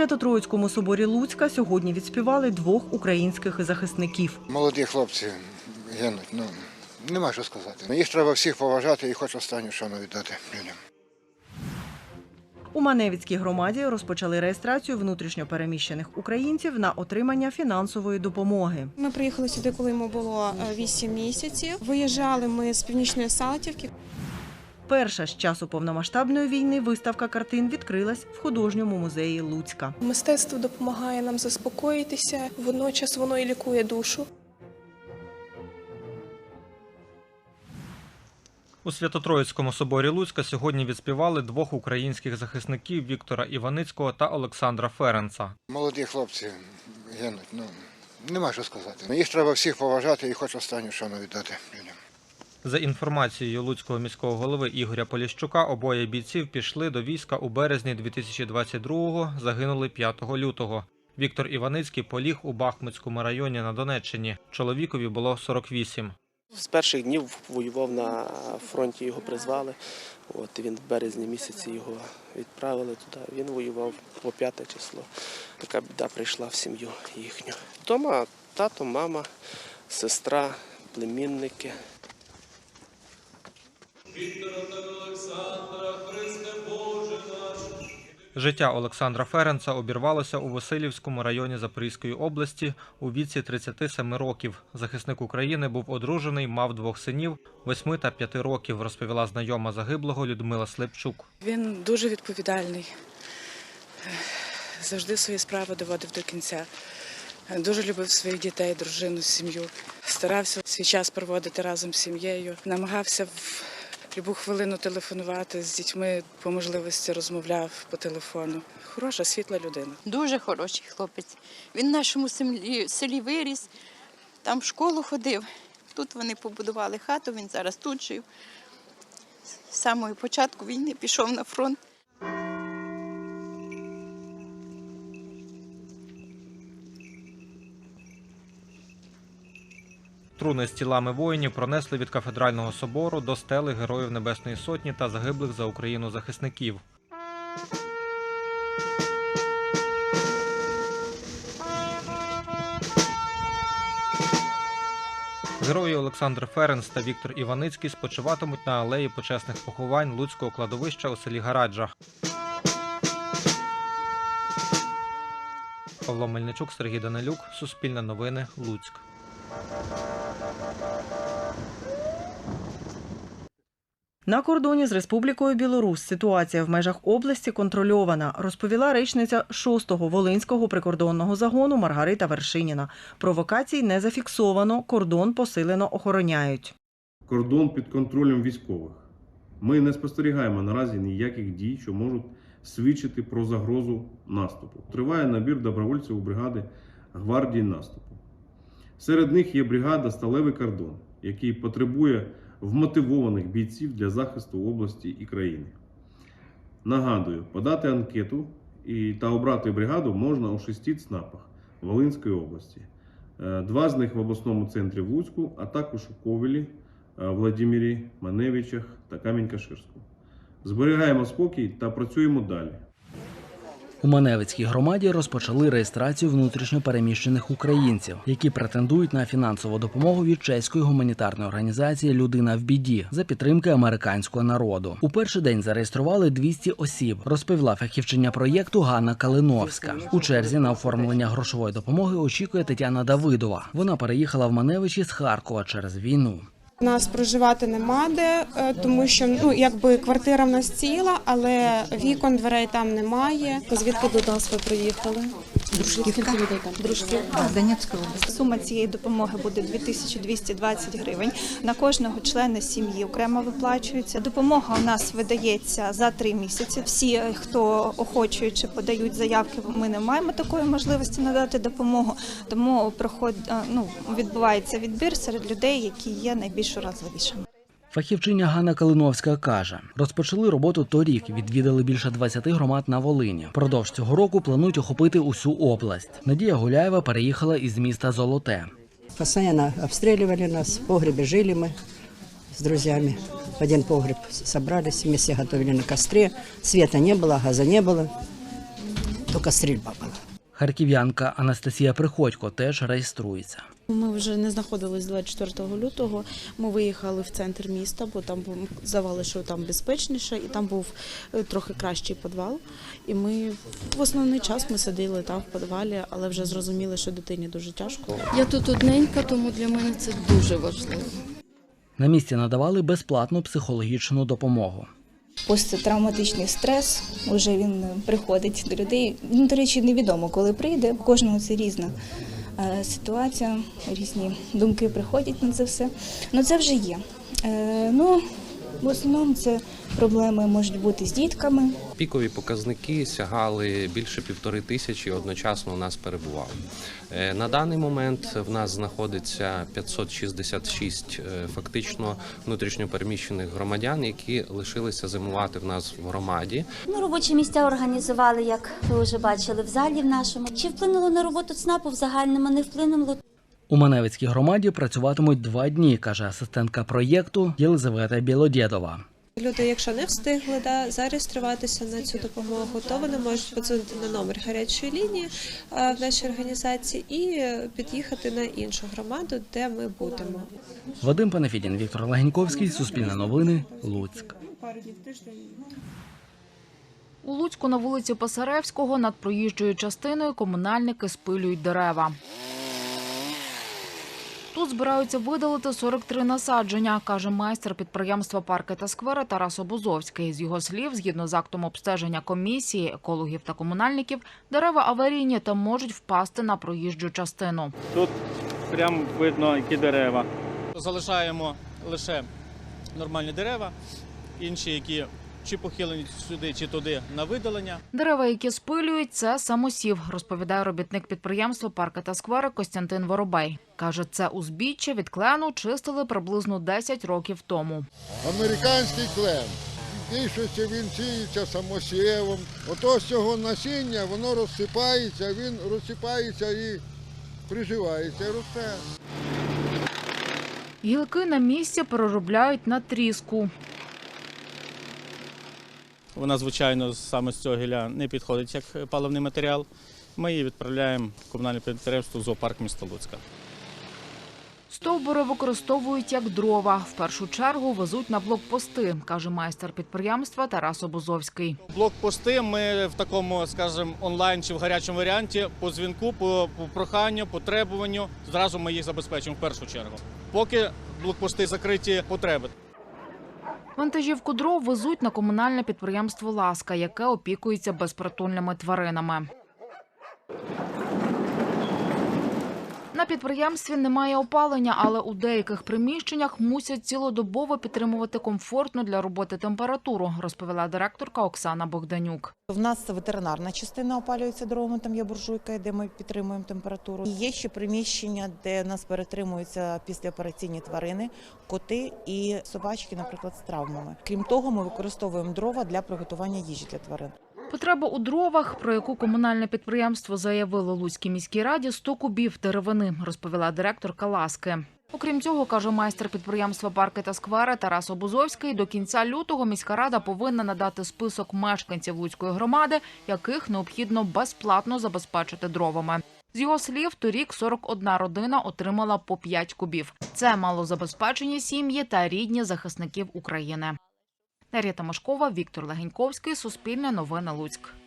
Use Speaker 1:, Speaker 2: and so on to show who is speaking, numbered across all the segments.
Speaker 1: Свято-Троїцькому соборі Луцька сьогодні відспівали двох українських захисників.
Speaker 2: Молоді хлопці гинуть. Ну нема що сказати. Їх треба всіх поважати і хоч останню шану віддати людям.
Speaker 1: У Маневицькій громаді розпочали реєстрацію внутрішньо переміщених українців на отримання фінансової допомоги.
Speaker 3: Ми приїхали сюди, коли йому було 8 місяців. Виїжджали ми з північної Салтівки.
Speaker 1: Перша з часу повномасштабної війни виставка картин відкрилась в художньому музеї Луцька.
Speaker 4: Мистецтво допомагає нам заспокоїтися, водночас воно і лікує душу.
Speaker 5: У Свято-Троїцькому соборі Луцька сьогодні відспівали двох українських захисників Віктора Іваницького та Олександра Ференца.
Speaker 2: Молоді хлопці гинуть. Ну нема що сказати. Їх треба всіх поважати і хоч останню шану віддати людям.
Speaker 5: За інформацією Луцького міського голови Ігоря Поліщука, обоє бійців пішли до війська у березні 2022-го, загинули 5 лютого. Віктор Іваницький поліг у Бахмутському районі на Донеччині. Чоловікові було 48.
Speaker 6: З перших днів воював на фронті, його призвали. От він в березні місяці його відправили туди. Він воював по п'яте число. Така біда прийшла в сім'ю їхню. Вдома тато, мама, сестра, племінники.
Speaker 5: Життя Олександра Ференца обірвалося у Васильівському районі Запорізької області у віці 37 років. Захисник України був одружений, мав двох синів 8 та 5 років, розповіла знайома загиблого Людмила Слепчук.
Speaker 7: Він дуже відповідальний, завжди свої справи доводив до кінця. Дуже любив своїх дітей, дружину, сім'ю. Старався свій час проводити разом з сім'єю, намагався в будь-яку хвилину телефонувати з дітьми, по можливості розмовляв по телефону. Хороша, світла людина.
Speaker 8: Дуже хороший хлопець. Він в нашому селі, селі виріс, там в школу ходив. Тут вони побудували хату, він зараз тут жив. З самого початку війни пішов на фронт.
Speaker 5: Труни з тілами воїнів пронесли від кафедрального собору до стели Героїв Небесної Сотні та загиблих за Україну захисників. Герої Олександр Ференс та Віктор Іваницький спочиватимуть на алеї почесних поховань Луцького кладовища у селі Гараджа. Павло Мельничук, Сергій Данилюк, Суспільне новини, Луцьк.
Speaker 1: На кордоні з Республікою Білорусь ситуація в межах області контрольована, розповіла речниця 6-го Волинського прикордонного загону Маргарита Вершиніна. Провокацій не зафіксовано, кордон посилено охороняють.
Speaker 9: кордон під контролем військових. Ми не спостерігаємо наразі ніяких дій, що можуть свідчити про загрозу наступу. Триває набір добровольців у бригади гвардії наступу. Серед них є бригада Сталевий кордон, який потребує вмотивованих бійців для захисту області і країни. Нагадую, подати анкету і, та обрати бригаду можна у шести ЦНАПах Волинської області. Е, Два з них в обласному центрі в Луцьку, а також у Ковелі, е, Владимирі, Маневичах та Камінь-Каширську. Зберігаємо спокій та працюємо далі.
Speaker 10: У Маневицькій громаді розпочали реєстрацію внутрішньо переміщених українців, які претендують на фінансову допомогу від чеської гуманітарної організації Людина в біді за підтримки американського народу. У перший день зареєстрували 200 осіб, розповіла фахівчиня проєкту Ганна Калиновська. У черзі на оформлення грошової допомоги очікує Тетяна Давидова. Вона переїхала в Маневичі з Харкова через війну.
Speaker 3: У нас проживати нема де, е, тому що ну якби квартира в нас ціла, але вікон, дверей там немає.
Speaker 11: Звідки до нас ви приїхали? Дружківка. Дружківка. З Донецької області.
Speaker 12: Сума цієї допомоги буде 2220 гривень на кожного члена сім'ї. Окремо виплачується. Допомога у нас видається за три місяці. Всі, хто охочуючи подають заявки, ми не маємо такої можливості надати допомогу. Тому проход, ну, відбувається відбір серед людей, які є найбільш уразливішими.
Speaker 10: Фахівчиня Ганна Калиновська каже, розпочали роботу торік. Відвідали більше 20 громад на Волині. Продовж цього року планують охопити усю область. Надія Гуляєва переїхала із міста Золоте.
Speaker 11: Постоянно обстреливали нас, в погребе жили мы с друзьями. В один погреб собрались, вместе готовили на костре. Света не было, газа не было. Тільки стрільба була.
Speaker 10: Харків'янка Анастасія Приходько теж реєструється.
Speaker 13: Ми вже не знаходились 24 лютого. Ми виїхали в центр міста, бо там здавали, що там безпечніше, і там був е, трохи кращий підвал. І ми в основний час ми сиділи там в підвалі, але вже зрозуміли, що дитині дуже тяжко.
Speaker 14: Я тут одненька, тому для мене це дуже важливо.
Speaker 10: На місці надавали безплатну психологічну допомогу.
Speaker 12: Посттравматичний стрес вже він приходить до людей. Ну, до речі, невідомо, коли прийде. У кожного це різна е, ситуація, різні думки приходять на це все. Ну це вже є. Е, ну, в основному це проблеми можуть бути з дітками.
Speaker 15: Пікові показники сягали більше півтори тисячі одночасно у нас перебувало. Е, На даний момент в нас знаходиться 566 е, фактично внутрішньопереміщених громадян, які лишилися зимувати в нас в громаді.
Speaker 16: Ну, робочі місця організували, як ви вже бачили, в залі в нашому. Чи вплинуло на роботу ЦНАПу в загальному? Не вплинуло.
Speaker 10: У Маневицькій громаді працюватимуть два дні, каже асистентка проєкту Єлизавета Білодєдова.
Speaker 17: Люди, якщо не встигли да, зареєструватися на цю допомогу, то вони можуть подзвонити на номер гарячої лінії в нашій організації і під'їхати на іншу громаду, де ми будемо.
Speaker 10: Вадим Панафідін, Віктор Легеньковський, Суспільне новини, Луцьк.
Speaker 18: У Луцьку на вулиці Пасаревського над проїжджою частиною комунальники спилюють дерева. Тут збираються видалити 43 насадження, каже майстер підприємства «Парки та сквери» Тарас Обузовський. З його слів, згідно з актом обстеження комісії, екологів та комунальників, дерева аварійні та можуть впасти на проїжджу частину.
Speaker 19: Тут прям видно, які дерева. Залишаємо лише нормальні дерева, інші, які чи похилені сюди, чи туди на видалення.
Speaker 18: Дерева, які спилюють, це самосів, розповідає робітник підприємства «Парки та сквери» Костянтин Воробей. Каже, це узбіччя від клену чистили приблизно 10 років тому.
Speaker 20: Американський клен. В більшості він сіється самосівом. Ото з цього насіння воно розсипається, він розсипається і приживається, і росте.
Speaker 18: Гілки на місці переробляють на тріску.
Speaker 19: Вона, звичайно, саме з цього гілля не підходить як паливний матеріал. Ми її відправляємо в комунальне підприємство зоопарк міста Луцька.
Speaker 18: Стовбури використовують як дрова. В першу чергу везуть на блокпости, каже майстер підприємства Тарас Обузовський.
Speaker 19: Блокпости ми в такому, скажімо, онлайн чи в гарячому варіанті по дзвінку, по, по проханню, по требуванню. Зразу ми їх забезпечимо в першу чергу. Поки блокпости закриті потреби.
Speaker 18: Вантажівку дров везуть на комунальне підприємство Ласка, яке опікується безпритульними тваринами. На підприємстві немає опалення, але у деяких приміщеннях мусять цілодобово підтримувати комфортну для роботи температуру, розповіла директорка Оксана Богданюк.
Speaker 21: В нас ветеринарна частина опалюється дровами, там є буржуйка, де ми підтримуємо температуру. Є ще приміщення, де нас перетримуються післяопераційні тварини, коти і собачки, наприклад, з травмами. Крім того, ми використовуємо дрова для приготування їжі для тварин.
Speaker 18: Потреба у дровах, про яку комунальне підприємство заявило Луцькій міській раді, 100 кубів деревини, розповіла директорка Ласки. Окрім цього, каже майстер підприємства «Парки та сквери» Тарас Обузовський, до кінця лютого міська рада повинна надати список мешканців Луцької громади, яких необхідно безплатно забезпечити дровами. З його слів, торік 41 родина отримала по 5 кубів. Це малозабезпечені сім'ї та рідні захисників України. Дар'я Тамашкова, Віктор Легеньковський, Суспільне новини Луцьк.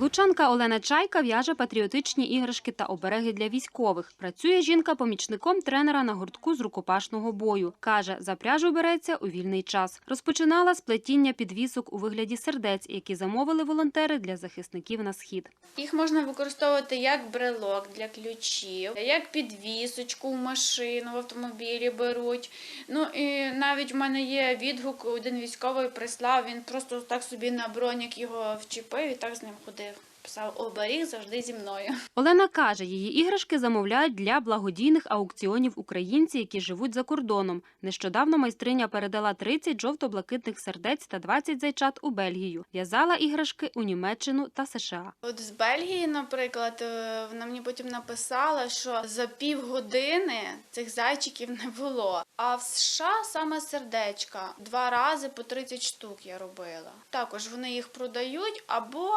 Speaker 22: Лучанка Олена Чайка в'яже патріотичні іграшки та обереги для військових. Працює жінка помічником тренера на гуртку з рукопашного бою. Каже, за пряжу береться у вільний час. Розпочинала з плетіння підвісок у вигляді сердець, які замовили волонтери для захисників на схід.
Speaker 23: Їх можна використовувати як брелок для ключів, як підвісочку в машину в автомобілі беруть. Ну і навіть в мене є відгук, один військовий прислав. Він просто так собі на бронік його вчепив і так з ним ходив. Писав оберіг завжди зі мною.
Speaker 22: Олена каже, її іграшки замовляють для благодійних аукціонів українці, які живуть за кордоном. Нещодавно майстриня передала 30 жовто-блакитних сердець та 20 зайчат у Бельгію. В'язала іграшки у Німеччину та США.
Speaker 23: От з Бельгії, наприклад, е, вона мені потім написала, що за півгодини цих зайчиків не було. А в США саме сердечка два рази по 30 штук я робила. Також вони їх продають або,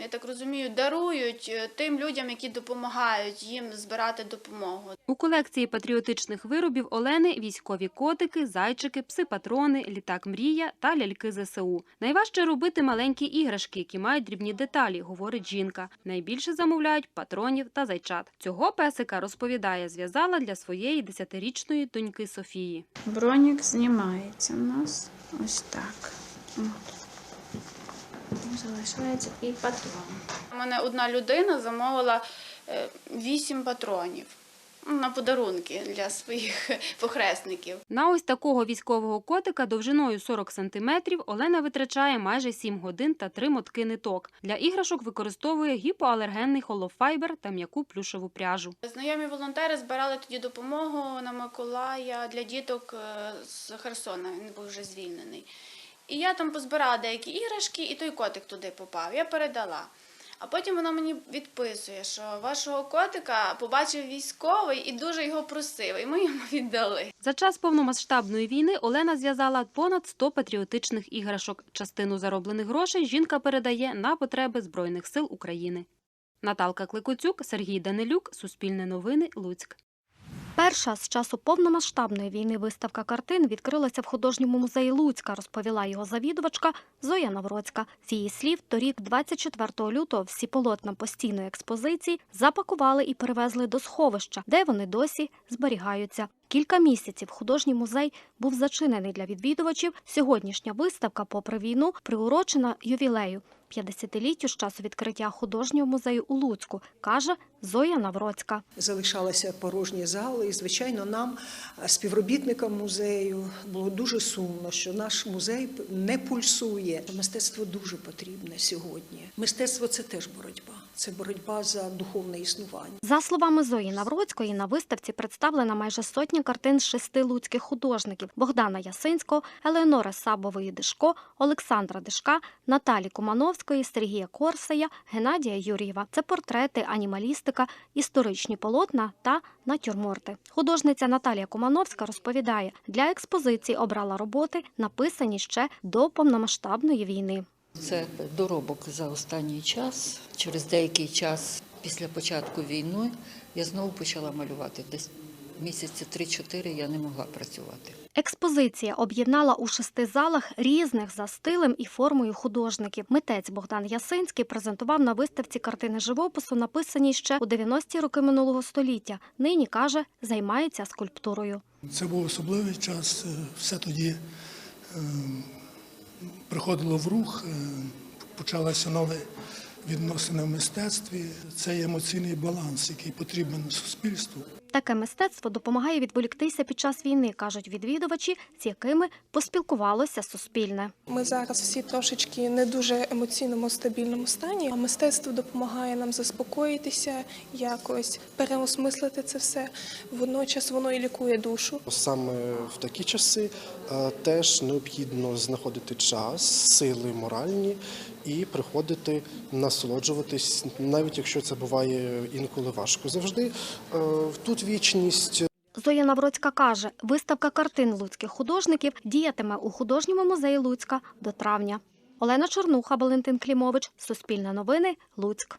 Speaker 23: я так розумію, дарують е, тим людям, які допомагають їм збирати допомогу.
Speaker 22: У колекції патріотичних виробів Олени військові котики, зайчики, пси-патрони, літак мрія та ляльки ЗСУ. Найважче робити маленькі іграшки, які мають дрібні деталі, говорить жінка. Найбільше замовляють патронів та зайчат. Цього песика розповідає, зв'язала для своєї десятирічної доньки Софії.
Speaker 23: Бронік знімається у нас ось так. От. Залишається і патрон. У мене одна людина замовила е, вісім патронів на подарунки для своїх похресників.
Speaker 22: На ось такого військового котика довжиною 40 сантиметрів Олена витрачає майже 7 годин та 3 мотки ниток. Для іграшок використовує гіпоалергенний холофайбер та м'яку плюшеву пряжу.
Speaker 23: Знайомі волонтери збирали тоді допомогу на Миколая для діток е, з Херсона. Він був вже звільнений. І я там позбирала деякі іграшки, і той котик туди попав. Я передала. А потім вона мені відписує, що вашого котика побачив військовий і дуже його просив, і ми йому віддали.
Speaker 22: За час повномасштабної війни Олена зв'язала понад 100 патріотичних іграшок. Частину зароблених грошей жінка передає на потреби Збройних сил України. Наталка Кликоцюк, Сергій Данилюк, Суспільне новини, Луцьк.
Speaker 24: Перша з часу повномасштабної війни виставка картин відкрилася в художньому музеї Луцька, розповіла його завідувачка Зоя Навроцька. З її слів, торік, 24 лютого, всі полотна постійної експозиції запакували і перевезли до сховища, де вони досі зберігаються. Кілька місяців художній музей був зачинений для відвідувачів. Сьогоднішня виставка, попри війну, приурочена ювілею 50-літтю з часу відкриття художнього музею у Луцьку, каже Зоя Навроцька.
Speaker 25: залишалися порожні зали. І, звичайно, нам, е, співробітникам музею, було дуже сумно, що наш музей не пульсує. Мистецтво дуже потрібне сьогодні. Мистецтво це теж боротьба. Це боротьба за духовне існування.
Speaker 24: За словами Зої Навроцької, на виставці представлена майже сотня картин шести луцьких художників Богдана Ясинського, Елеонори Сабової Дишко, Олександра Дишка, Наталі Кумановської, Сергія Корсея, Геннадія Юр'єва. Це портрети, анімалістика, історичні полотна та натюрморти. Художниця Наталія Кумановська розповідає, для експозиції обрала роботи, написані ще до повномасштабної війни.
Speaker 26: Це доробок за останній час. Через деякий час після початку війни я знову почала малювати. Десь місяці 3-4 я не могла працювати.
Speaker 24: Експозиція об'єднала у шести залах різних за стилем і формою художників. Митець Богдан Ясинський презентував на виставці картини живопису, написані ще у 90-ті роки минулого століття. Нині каже, займається скульптурою.
Speaker 27: Це був особливий час. е, Все тоді е, приходило в рух, почалося почалися нові відносини в мистецтві. Це емоційний баланс, який потрібен суспільству.
Speaker 24: Таке мистецтво допомагає відволіктися під час війни, кажуть відвідувачі, з якими поспілкувалося Суспільне.
Speaker 28: Ми зараз всі трошечки не дуже емоційному стабільному стані. А мистецтво допомагає нам заспокоїтися, якось переосмислити це все. Водночас воно і лікує душу.
Speaker 29: Саме в такі часи е, теж необхідно знаходити час, сили моральні і приходити насолоджуватись, навіть якщо це буває інколи важко. Завжди е, тут вічність.
Speaker 24: Зоя Навроцька каже, виставка картин луцьких художників діятиме у художньому музеї Луцька до травня. Олена Чорнуха, Валентин Клімович, Суспільне новини, Луцьк.